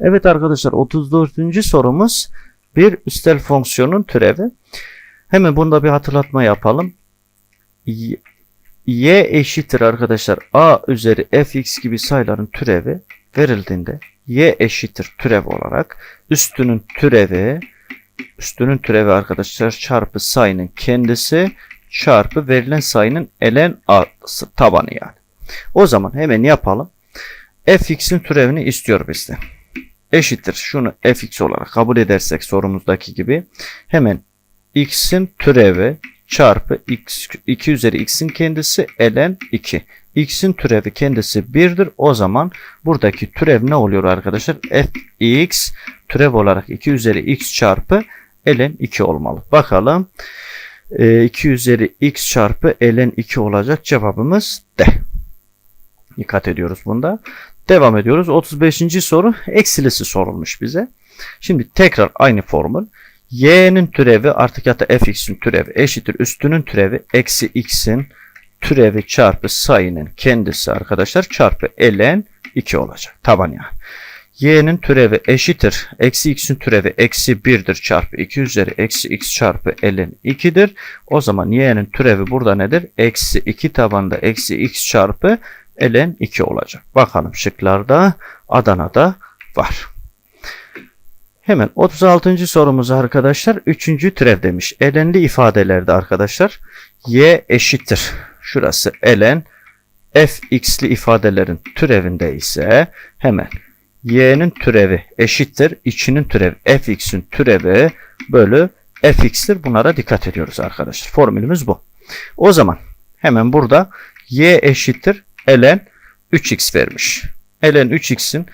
Evet arkadaşlar 34. sorumuz bir üstel fonksiyonun türevi. Hemen bunda bir hatırlatma yapalım. Y, y eşittir arkadaşlar a üzeri fx gibi sayıların türevi verildiğinde y eşittir türev olarak üstünün türevi üstünün türevi arkadaşlar çarpı sayının kendisi çarpı verilen sayının artısı tabanı yani. O zaman hemen yapalım. fx'in türevini istiyor bizden eşittir. Şunu fx olarak kabul edersek sorumuzdaki gibi hemen x'in türevi çarpı x 2 üzeri x'in kendisi ln 2. x'in türevi kendisi 1'dir. O zaman buradaki türev ne oluyor arkadaşlar? fx türev olarak 2 üzeri x çarpı ln 2 olmalı. Bakalım. 2 üzeri x çarpı ln 2 olacak. Cevabımız D. Dikkat ediyoruz bunda. Devam ediyoruz. 35. soru eksilisi sorulmuş bize. Şimdi tekrar aynı formül. y'nin türevi artık ya da fx'in türevi eşittir üstünün türevi eksi x'in türevi çarpı sayının kendisi arkadaşlar çarpı ln 2 olacak. Taban yani. y'nin türevi eşittir. Eksi x'in türevi eksi 1'dir çarpı 2 üzeri eksi x çarpı ln 2'dir. O zaman y'nin türevi burada nedir? Eksi 2 tabanda eksi x çarpı ln 2 olacak. Bakalım şıklarda Adana'da var. Hemen 36. sorumuz arkadaşlar 3. türev demiş. Elenli ifadelerde arkadaşlar y eşittir. Şurası elen fx'li ifadelerin türevinde ise hemen y'nin türevi eşittir. içinin türevi fx'in türevi bölü fx'tir. Bunlara dikkat ediyoruz arkadaşlar. Formülümüz bu. O zaman hemen burada y eşittir ln 3x vermiş. ln 3x'in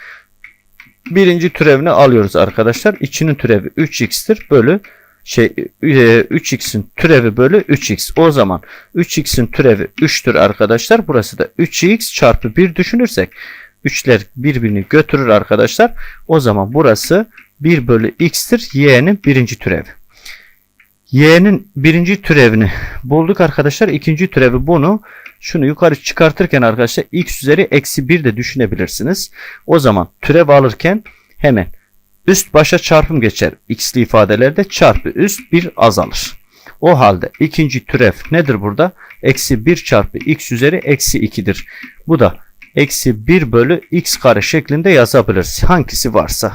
birinci türevini alıyoruz arkadaşlar. İçinin türevi 3x'tir bölü şey 3x'in türevi bölü 3x. O zaman 3x'in türevi 3'tür arkadaşlar. Burası da 3x çarpı 1 düşünürsek 3'ler birbirini götürür arkadaşlar. O zaman burası 1 bölü x'tir. y'nin birinci türevi. y'nin birinci türevini bulduk arkadaşlar. İkinci türevi bunu şunu yukarı çıkartırken arkadaşlar x üzeri eksi 1 de düşünebilirsiniz. O zaman türev alırken hemen üst başa çarpım geçer. x'li ifadelerde çarpı üst 1 azalır. O halde ikinci türev nedir burada? Eksi 1 çarpı x üzeri eksi 2'dir. Bu da eksi 1 bölü x kare şeklinde yazabiliriz. Hangisi varsa.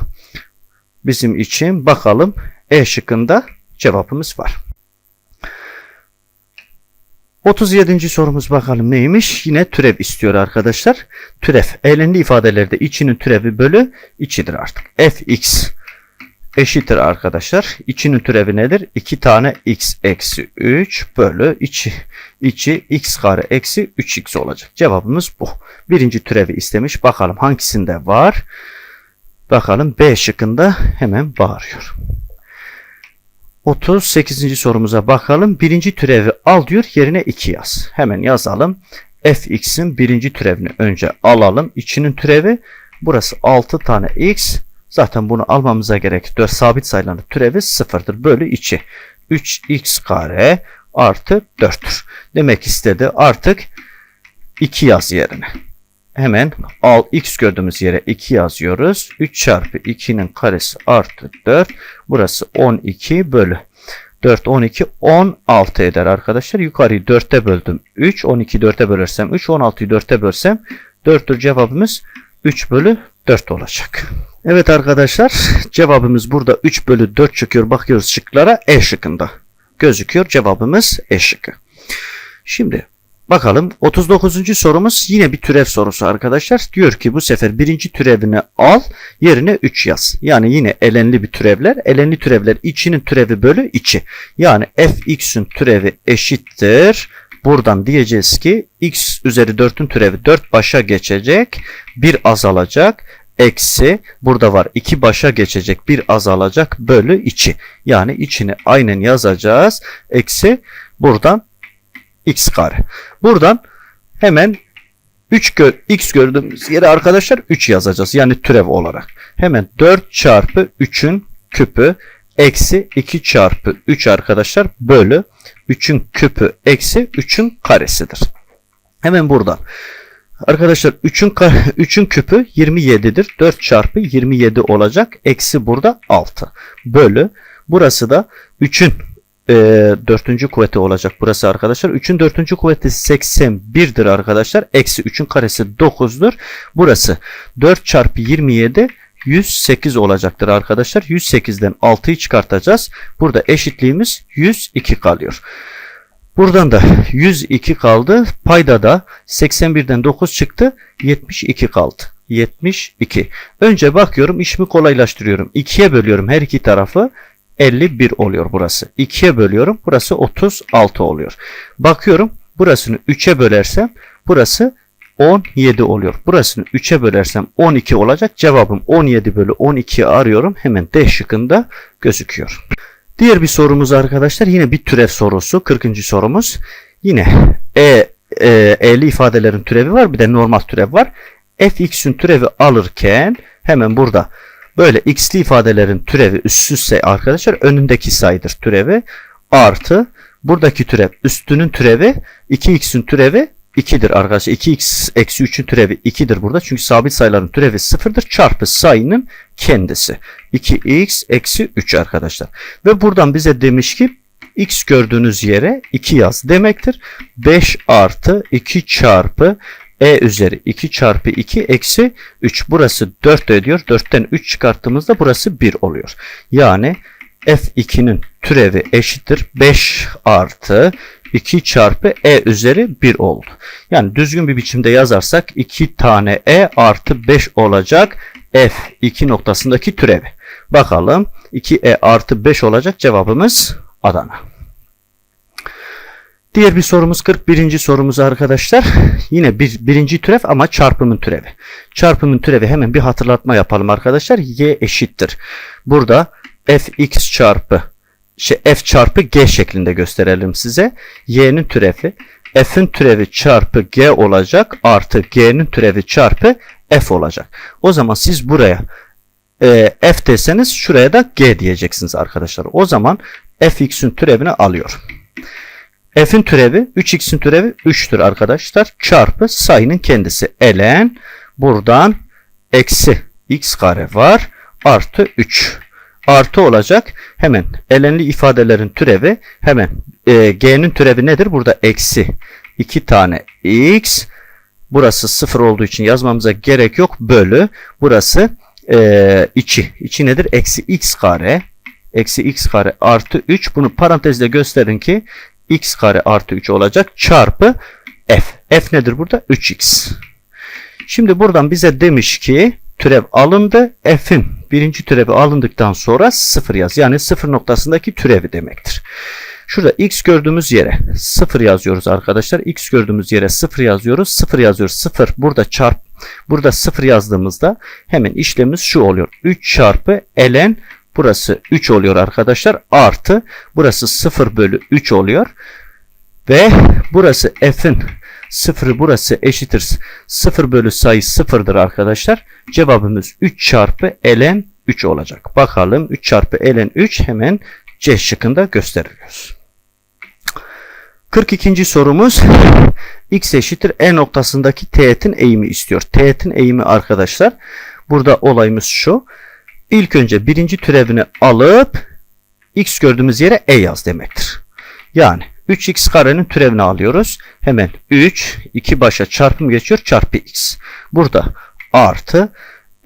Bizim için bakalım E şıkkında cevabımız var. 37. sorumuz bakalım neymiş? Yine türev istiyor arkadaşlar. Türev. Eğlenli ifadelerde içinin türevi bölü içidir artık. fx eşittir arkadaşlar. İçinin türevi nedir? 2 tane x eksi 3 bölü içi. içi x kare eksi 3x olacak. Cevabımız bu. Birinci türevi istemiş. Bakalım hangisinde var? Bakalım B şıkkında hemen bağırıyor. 38. sorumuza bakalım. Birinci türevi al diyor. Yerine 2 yaz. Hemen yazalım. fx'in birinci türevini önce alalım. İçinin türevi burası 6 tane x. Zaten bunu almamıza gerek. 4 sabit sayıların türevi 0'dır. Bölü 2. 3x kare artı 4'tür. Demek istedi artık 2 yaz yerine. Hemen al x gördüğümüz yere 2 yazıyoruz. 3 çarpı 2'nin karesi artı 4. Burası 12 bölü. 4, 12, 16 eder arkadaşlar. Yukarıyı 4'te böldüm. 3, 12 4'e bölersem 3, 16'yı 4'te bölsem 4'tür cevabımız 3 bölü 4 olacak. Evet arkadaşlar cevabımız burada 3 bölü 4 çıkıyor. Bakıyoruz şıklara E şıkkında. Gözüküyor cevabımız E şıkkı. Şimdi Bakalım 39. sorumuz yine bir türev sorusu arkadaşlar. Diyor ki bu sefer birinci türevini al yerine 3 yaz. Yani yine elenli bir türevler. Elenli türevler içinin türevi bölü içi. Yani fx'ün türevi eşittir. Buradan diyeceğiz ki x üzeri 4'ün türevi 4 başa geçecek. 1 azalacak. Eksi burada var 2 başa geçecek. 1 azalacak bölü içi. Yani içini aynen yazacağız. Eksi buradan x kare. Buradan hemen 3 gö x gördüğümüz yere arkadaşlar 3 yazacağız. Yani türev olarak. Hemen 4 çarpı 3'ün küpü eksi 2 çarpı 3 arkadaşlar bölü 3'ün küpü eksi 3'ün karesidir. Hemen buradan Arkadaşlar 3'ün 3'ün küpü 27'dir. 4 çarpı 27 olacak. Eksi burada 6. Bölü. Burası da 3'ün e, 4. kuvveti olacak burası arkadaşlar. 3'ün 4. kuvveti 81'dir arkadaşlar. Eksi 3'ün karesi 9'dur. Burası 4 çarpı 27 108 olacaktır arkadaşlar. 108'den 6'yı çıkartacağız. Burada eşitliğimiz 102 kalıyor. Buradan da 102 kaldı. Payda da 81'den 9 çıktı. 72 kaldı. 72. Önce bakıyorum işimi kolaylaştırıyorum. 2'ye bölüyorum her iki tarafı. 51 oluyor burası. 2'ye bölüyorum. Burası 36 oluyor. Bakıyorum burasını 3'e bölersem burası 17 oluyor. Burasını 3'e bölersem 12 olacak. Cevabım 17 bölü 12'yi arıyorum. Hemen D şıkkında gözüküyor. Diğer bir sorumuz arkadaşlar yine bir türev sorusu. 40. sorumuz. Yine e, e, e'li ifadelerin türevi var. Bir de normal türev var. fx'ün türevi alırken hemen burada böyle x'li ifadelerin türevi üst üste arkadaşlar önündeki sayıdır türevi artı buradaki türev üstünün türevi 2x'in türevi 2'dir arkadaşlar. 2x eksi 3'ün türevi 2'dir burada. Çünkü sabit sayıların türevi 0'dır. Çarpı sayının kendisi. 2x eksi 3 arkadaşlar. Ve buradan bize demiş ki x gördüğünüz yere 2 yaz demektir. 5 artı 2 çarpı e üzeri 2 çarpı 2 eksi 3. Burası 4 ediyor. 4'ten 3 çıkarttığımızda burası 1 oluyor. Yani f2'nin türevi eşittir 5 artı 2 çarpı e üzeri 1 oldu. Yani düzgün bir biçimde yazarsak 2 tane e artı 5 olacak f2 noktasındaki türevi. Bakalım 2e artı 5 olacak cevabımız Adana. Diğer bir sorumuz 41. sorumuz arkadaşlar. Yine bir, birinci türev ama çarpımın türevi. Çarpımın türevi hemen bir hatırlatma yapalım arkadaşlar. y eşittir. Burada fx çarpı şey, f çarpı g şeklinde gösterelim size. y'nin türevi f'in türevi çarpı g olacak artı g'nin türevi çarpı f olacak. O zaman siz buraya e, f deseniz şuraya da g diyeceksiniz arkadaşlar. O zaman fx'in türevini alıyor. F'in türevi 3x'in türevi 3'tür arkadaşlar. Çarpı sayının kendisi ln buradan eksi x kare var artı 3 artı olacak. Hemen elenli ifadelerin türevi hemen e, g'nin türevi nedir? Burada eksi 2 tane x burası 0 olduğu için yazmamıza gerek yok. Bölü burası e. İçi nedir? Eksi x kare eksi x kare artı 3 bunu parantezle gösterin ki x kare artı 3 olacak çarpı f. f nedir burada? 3x. Şimdi buradan bize demiş ki türev alındı. F'in birinci türevi alındıktan sonra 0 yaz. Yani 0 noktasındaki türevi demektir. Şurada x gördüğümüz yere 0 yazıyoruz arkadaşlar. x gördüğümüz yere 0 yazıyoruz. 0 yazıyoruz. 0 burada çarp burada 0 yazdığımızda hemen işlemimiz şu oluyor. 3 çarpı ln burası 3 oluyor arkadaşlar. Artı burası 0 bölü 3 oluyor. Ve burası f'in 0 burası eşittir. 0 bölü sayı 0'dır arkadaşlar. Cevabımız 3 çarpı ln 3 olacak. Bakalım 3 çarpı ln 3 hemen C şıkkında gösteriyoruz. 42. sorumuz x eşittir e noktasındaki teğetin eğimi istiyor. Teğetin eğimi arkadaşlar burada olayımız şu. İlk önce birinci türevini alıp x gördüğümüz yere e yaz demektir. Yani 3x karenin türevini alıyoruz. Hemen 3, 2 başa çarpım geçiyor çarpı x. Burada artı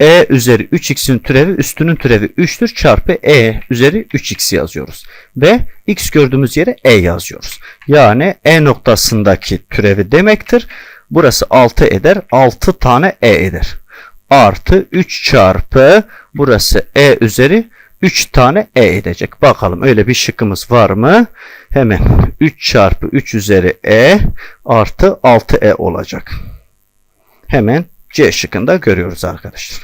e üzeri 3x'in türevi üstünün türevi 3'tür çarpı e üzeri 3x yazıyoruz. Ve x gördüğümüz yere e yazıyoruz. Yani e noktasındaki türevi demektir. Burası 6 eder. 6 tane e eder. Artı 3 çarpı burası e üzeri 3 tane e edecek. Bakalım öyle bir şıkkımız var mı? Hemen 3 çarpı 3 üzeri e artı 6e olacak. Hemen C şıkkında görüyoruz arkadaşlar.